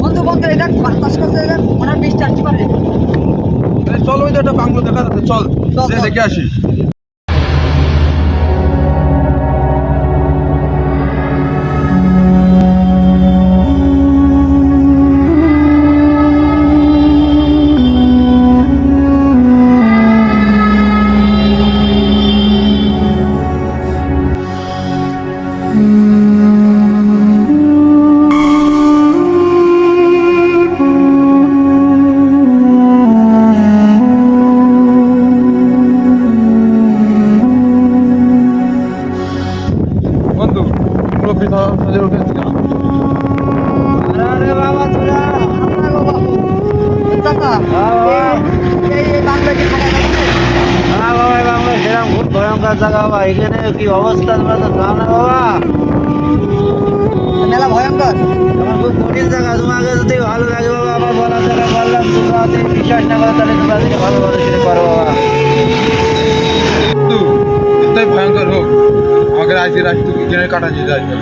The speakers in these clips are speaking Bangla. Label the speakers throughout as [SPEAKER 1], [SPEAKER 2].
[SPEAKER 1] বন্ধু বন্ধু এটা বাতাস করতে এটা ওনার বৃষ্টি আসতে পারে।
[SPEAKER 2] তাহলে চল ওই তো একটা বাংলো দেখা যাচ্ছে চল
[SPEAKER 1] চল,
[SPEAKER 2] যে
[SPEAKER 1] চল।
[SPEAKER 2] দেখে আসি
[SPEAKER 3] জায়গা বাবা এখানে কি অবস্থা তোমরা তো জানো না বাবা
[SPEAKER 1] মেলা ভয়ঙ্কর
[SPEAKER 3] আমার খুব কঠিন জায়গা তোমাকে যদি ভালো লাগে বাবা আমার বলা জায়গা বললাম তোমরা বিশ্বাস না করো তাহলে তোমরা ভালো ভালো সেটা করো বাবা
[SPEAKER 2] ভয়ঙ্কর হোক। আমাকে রাজি রাখি তুই কিনে কাটা যেতে আসবে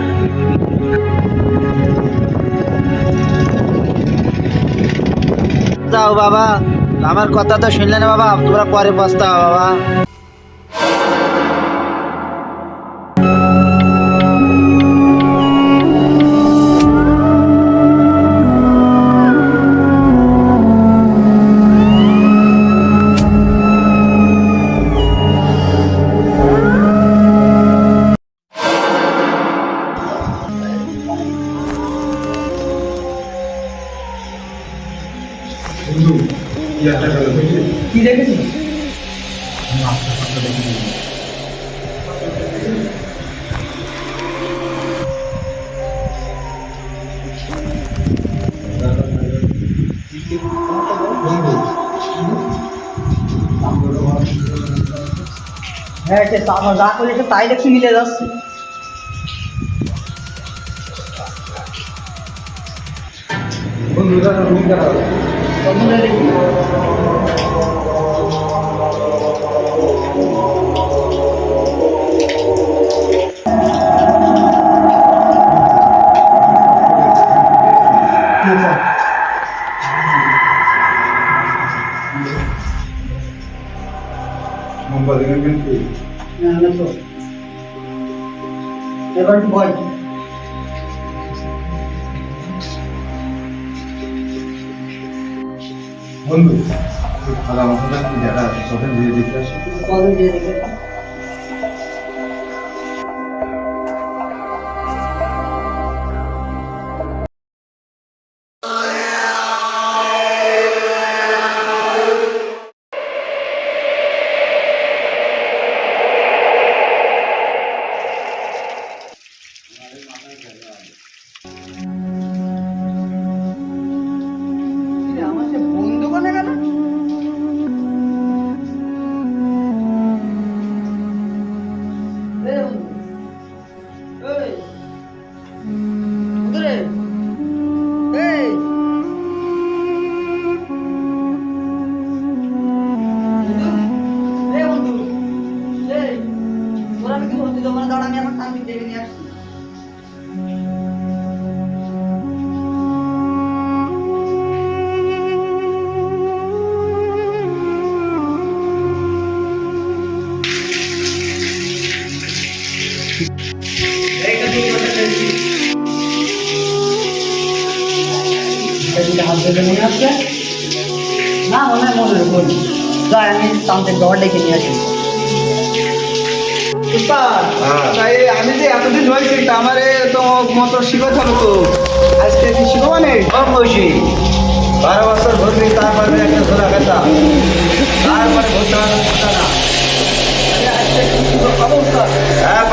[SPEAKER 3] যাও বাবা, আমার কথা তো শুনলে না বাবা, তোমরা পরে পস্তাও বাবা।
[SPEAKER 1] কি দেখেছিস? হ্যাঁ সে যা করেছে তাই দেখছি, মিলে যাচ্ছে
[SPEAKER 2] বন্ধু, এটা একটা রুম দেখা ಎಲ್ಲರಿಗೂ Number
[SPEAKER 1] 11 Number 2.
[SPEAKER 2] Number বলবি তাহলে আমার সাথে যারা চোখে ভিড়ে দেখে আসি।
[SPEAKER 1] মনে না মনে হয় মনে হয় যাই আমি তান্ত্রিক বাবা ডেকে নিয়ে আসি।
[SPEAKER 4] তাই আমি যে এতদিন হয়েছি তা আমারে তো মতো শিখাতে হবে তো। আজকে কি মানে?
[SPEAKER 3] কম বয়সী বারো বছর তারপরে একটা খেতা তারপরে না। হ্যাঁ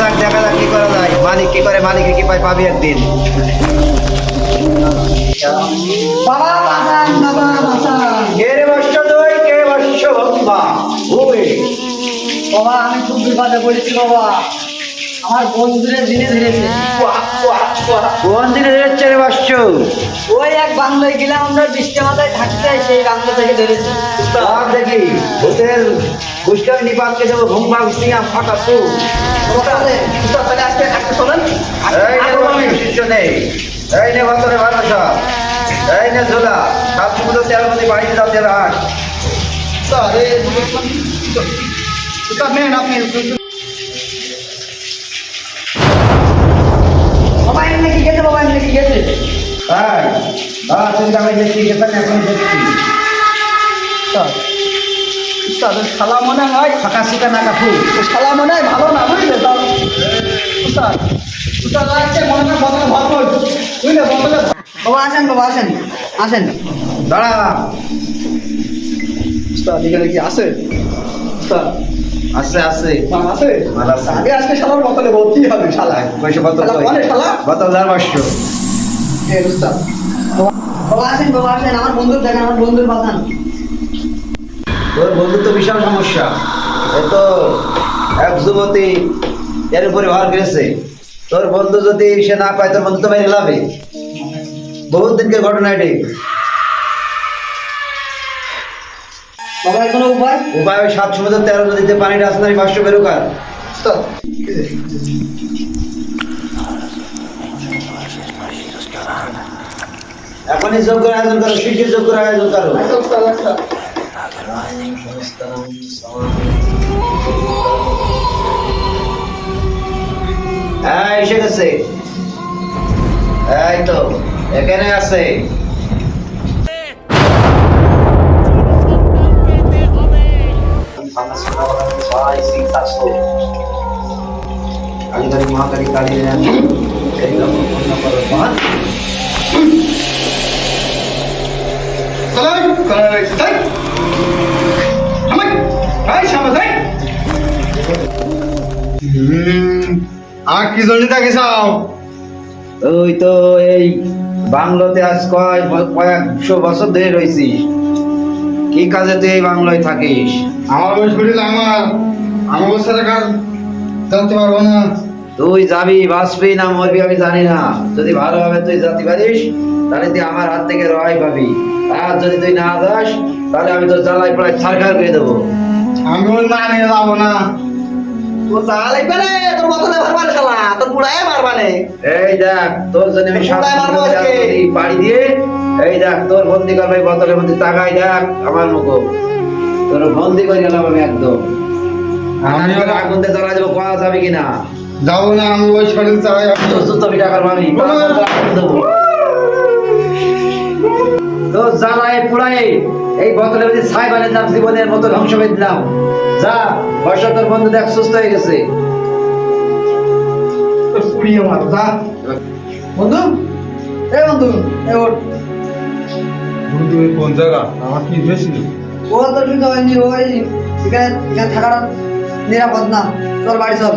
[SPEAKER 3] থাক দেখা যাক কি করা যায়। মালিক কি করে মালিকে কি পায় পাবি একদিন।
[SPEAKER 1] বাবা বাবা বাসান
[SPEAKER 3] কে রে বর্ষ দুই কে বর্ষ ভূমি
[SPEAKER 1] বাবা আমি খুব বিপদে পড়েছি বাবা। আমার ধরেছে
[SPEAKER 3] কোন দিনে ধরেছে রে বাস্য
[SPEAKER 1] ওই এক বাংলায় গেলাম আমরা বৃষ্টি মাথায় থাকতে সেই বাংলা থেকে ধরেছে।
[SPEAKER 3] আর দেখি ভূতের পুষ্কর নিপাতকে দেবো ঘুম পাক সিয়াম ফাটা সু
[SPEAKER 4] তাহলে আজকে একটা শোনেন
[SPEAKER 3] এই নে শিষ্য নেই। এই নে ভতরে ভালো সব এই নে ঝোলা সাত সমুদ্র তেরো নদী বাড়িতে
[SPEAKER 4] স্যার এই স্যার নেন আপনি
[SPEAKER 1] বাবা এমনি কি গেছে বাবা এমনি কি গেছে?
[SPEAKER 3] হ্যাঁ হ্যাঁ তুমি আমি দেখছি গেছেন এখন দেখছি
[SPEAKER 4] ওই শালা মনে হয়?
[SPEAKER 3] ফাঁকা সিকা না কাকু।
[SPEAKER 4] ওই শালা মনে হয় ভালো না বুঝলে? স্যার
[SPEAKER 1] বাবা আসেন বাবা আসেন আসেন।
[SPEAKER 3] দাঁড়া।
[SPEAKER 4] স্যার এখানে কি আছে? স্যার
[SPEAKER 3] আসছে আসছে
[SPEAKER 4] আছে?
[SPEAKER 3] আছে।
[SPEAKER 4] আগে আজকে শালার বোতলে ভর্তি হবে শালা।
[SPEAKER 3] পয়সা বোতল
[SPEAKER 4] শালা শালা।
[SPEAKER 3] বোতল দাঁড় বাস্য
[SPEAKER 4] এই স্যার
[SPEAKER 1] বাবা আসেন বাবা আসেন। আমার বন্ধুর দেখেন আমার বন্ধুর
[SPEAKER 3] তোর বন্ধু তো বিশাল সমস্যা। এ তো এক যুবতী এর উপরে ভার করেছে। তোর বন্ধু যদি সে না পায় তোর বন্ধু তো মেরে লাভে বহুত দিনকে ঘটনা এটি।
[SPEAKER 1] কোনো উপায়?
[SPEAKER 3] উপায় ওই সাত সমুদ্র তেরো নদীতে পানিটা আসলে আমি বাস্য বেরোক আর
[SPEAKER 4] স্যার
[SPEAKER 3] এখনই যোগ করে আয়োজন করো শিগগির যোগ আয়োজন করো। এসে গেছে এই তো এখানে আছে কালীবাড়ি মহাকালী কালী
[SPEAKER 4] চলাই চলাই তাই আমাই এই সামনে তাই
[SPEAKER 2] আর কি জন্য তাকে চাও
[SPEAKER 3] ওই তো এই বাংলোতে আজ কয় কয়েকশো বছর ধরে রয়েছিস কি কাজে তুই এই বাংলায় থাকিস?
[SPEAKER 2] আমার বয়স করিল আমার। আমার বছরের কাজ জানতে পারব না।
[SPEAKER 3] তুই যাবি বাঁচবি না মরবি আমি জানি না। যদি ভালোভাবে তুই যেতে পারিস তাহলে তুই আমার হাত থেকে রহাই পাবি। আর যদি তুই না যাস তাহলে আমি তোর জ্বালাই প্রায় ছাড়খাড় করে দেবো।
[SPEAKER 2] আমি না নিয়ে যাব না।
[SPEAKER 4] জাল লাগবে রে তোর বোতলে মারবানে শালা তোর বুড়ায় মারবানে
[SPEAKER 3] এই দেখ তোর জন্য আমি পাড়ি দিয়ে এই দেখ তোর বন্দি করবে বোতলের মধ্যে তাকাই দেখ আমার মুখ। তোর বন্দি করে গেলাম আমি একদম। আমি
[SPEAKER 2] আমি
[SPEAKER 3] আগুন দিয়ে জ্বালা দেবো পাওয়া যাবে কিনা?
[SPEAKER 2] যাব না আমি ওই শরীর চালাই
[SPEAKER 3] তুমি টাকার মামি তো জ্বালায় পুড়ায় এই মধ্যে ছাই বানিয়ে জীবনের মতো ধ্বংস করে দিলাম। যা বর্ষা তোর বন্ধু দেখ সুস্থ হয়ে গেছে।
[SPEAKER 4] পুড়িয়ে মার যা
[SPEAKER 1] বন্ধু? এ বন্ধু এ ওর
[SPEAKER 2] বন্ধু এই কোন জায়গা? আমার কি হয়েছিল
[SPEAKER 1] ও তো ঠিক হয়নি ওই এখানে এখানে থাকাটা নিরাপদ না। চল বাড়ি চল।